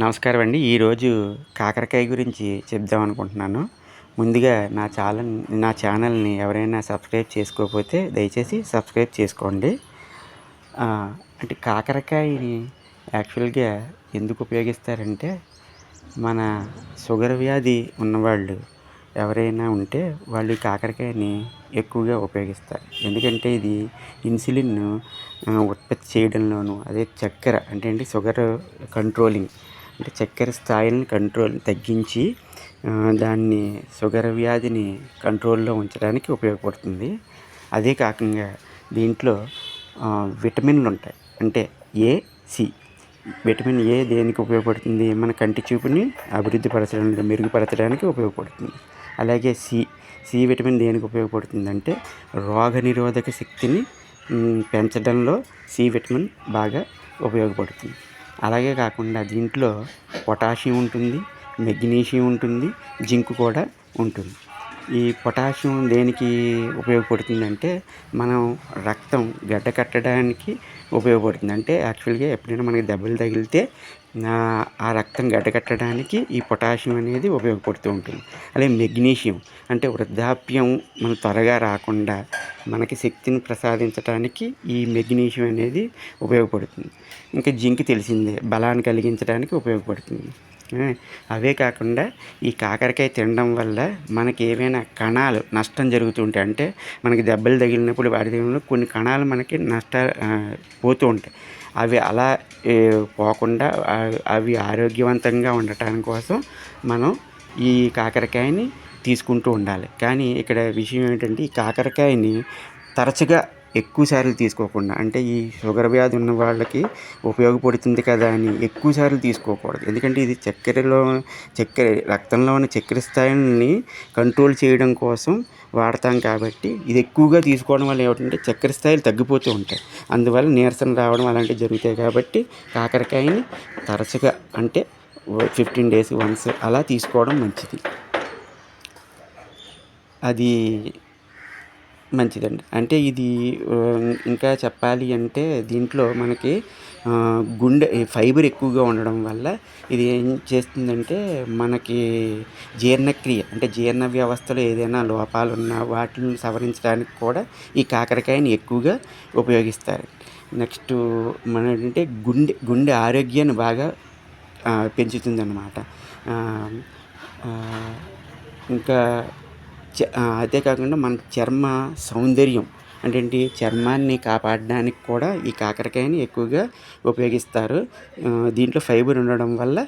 నమస్కారం అండి ఈరోజు కాకరకాయ గురించి చెప్దాం అనుకుంటున్నాను. ముందుగా నా ఛానల్ నా ఛానల్ని ఎవరైనా సబ్స్క్రైబ్ చేసుకోకపోతే దయచేసి సబ్స్క్రైబ్ చేసుకోండి. అంటే కాకరకాయని యాక్చువల్గా ఎందుకు ఉపయోగిస్తారంటే మన షుగర్ వ్యాధి ఉన్నవాళ్ళు ఎవరైనా ఉంటే వాళ్ళు కాకరకాయని ఎక్కువగా ఉపయోగిస్తారు. ఎందుకంటే ఇది ఇన్సులిన్ ఉత్పత్తి చేయడంలోనూ అదే చక్కెర అంటే ఏంటి? Sugar controlling. అంటే చక్కెర స్థాయిని కంట్రోల్ తగ్గించి దాన్ని షుగర్ వ్యాధిని కంట్రోల్లో ఉంచడానికి ఉపయోగపడుతుంది. అదే కాకుండా దీంట్లో విటమిన్లు ఉంటాయి. అంటే ఏ సి. విటమిన్ ఏ దేనికి ఉపయోగపడుతుంది? మన కంటి చూపుని అభివృద్ధి పరచడానికి మెరుగుపరచడానికి ఉపయోగపడుతుంది. అలాగే సి సి విటమిన్ దేనికి ఉపయోగపడుతుంది అంటే రోగ నిరోధక శక్తిని పెంచడంలో సి విటమిన్ బాగా ఉపయోగపడుతుంది. అలాగే కాకుండా దీంట్లో పొటాషియం ఉంటుంది మెగ్నీషియం ఉంటుంది జింక్ కూడా ఉంటుంది. ఈ పొటాషియం దేనికి ఉపయోగపడుతుందంటే మనం రక్తం గడ్డ కట్టడానికి ఉపయోగపడుతుంది. అంటే యాక్చువల్గా ఎప్పుడైనా మనకి దెబ్బలు తగిలితే ఆ, రక్తం గడ్డ కట్టడానికి ఈ పొటాషియం అనేది ఉపయోగపడుతూ ఉంటుంది. అలాగే మెగ్నీషియం అంటే వృద్ధాప్యం మన త్వరగా రాకుండా మనకి శక్తిని ప్రసాదించడానికి ఈ మెగ్నీషియం అనేది ఉపయోగపడుతుంది. ఇంకా జింక్ తెలిసిందే బలాన్ని కలిగించడానికి ఉపయోగపడుతుంది. అవే కాకుండా ఈ కాకరకాయ తినడం వల్ల మనకి ఏమైనా కణాలు నష్టం జరుగుతుంటాయి. అంటే మనకి దెబ్బలు తగిలినప్పుడు వాటి తగిలినప్పుడు కొన్ని కణాలు మనకి నష్ట పోతూ ఉంటాయి. అవి అలా పోకుండా అవి ఆరోగ్యవంతంగా ఉండటానికి కోసం మనం ఈ కాకరకాయని తీసుకుంటూ ఉండాలి. కానీ ఇక్కడ విషయం ఏంటంటే ఈ కాకరకాయని తరచుగా ఎక్కువ సార్లు తీసుకోకుండా అంటే ఈ షుగర్ వ్యాధి ఉన్న వాళ్ళకి ఉపయోగపడుతుంది కదా అని ఎక్కువ సార్లు తీసుకోకూడదు. ఎందుకంటే ఇది చక్కెరలో చక్కెర రక్తంలో ఉన్న చక్కెర స్థాయిని కంట్రోల్ చేయడం కోసం వాడతాం కాబట్టి ఇది ఎక్కువగా తీసుకోవడం వల్ల ఏమిటంటే చక్కెర స్థాయిలు తగ్గిపోతూ ఉంటాయి. అందువల్ల నీరసన రావడం అలాంటివి జరుగుతాయి కాబట్టి కాకరకాయని తరచుగా అంటే ఫిఫ్టీన్ డేస్ వన్స్ అలా తీసుకోవడం మంచిది. అది మంచిదండి. అంటే ఇది ఇంకా చెప్పాలి అంటే దీంట్లో మనకి గుండె ఫైబర్ ఎక్కువగా ఉండడం వల్ల ఇది ఏం చేస్తుందంటే మనకి జీర్ణక్రియ అంటే జీర్ణ వ్యవస్థలో ఏదైనా లోపాలు ఉన్నా వాటిని సవరించడానికి కూడా ఈ కాకరకాయని ఎక్కువగా ఉపయోగిస్తారు. నెక్స్ట్ మన ఏంటంటే గుండె గుండె ఆరోగ్యాన్ని బాగా పెంచుతుందన్నమాట. ఇంకా అదే కాకుండా మన చర్మ సౌందర్యం అంటే ఏంటి చర్మాన్ని కాపాడడానికి కూడా ఈ కాకరకాయని ఎక్కువగా ఉపయోగిస్తారు. దీంట్లో ఫైబర్ ఉండడం వల్ల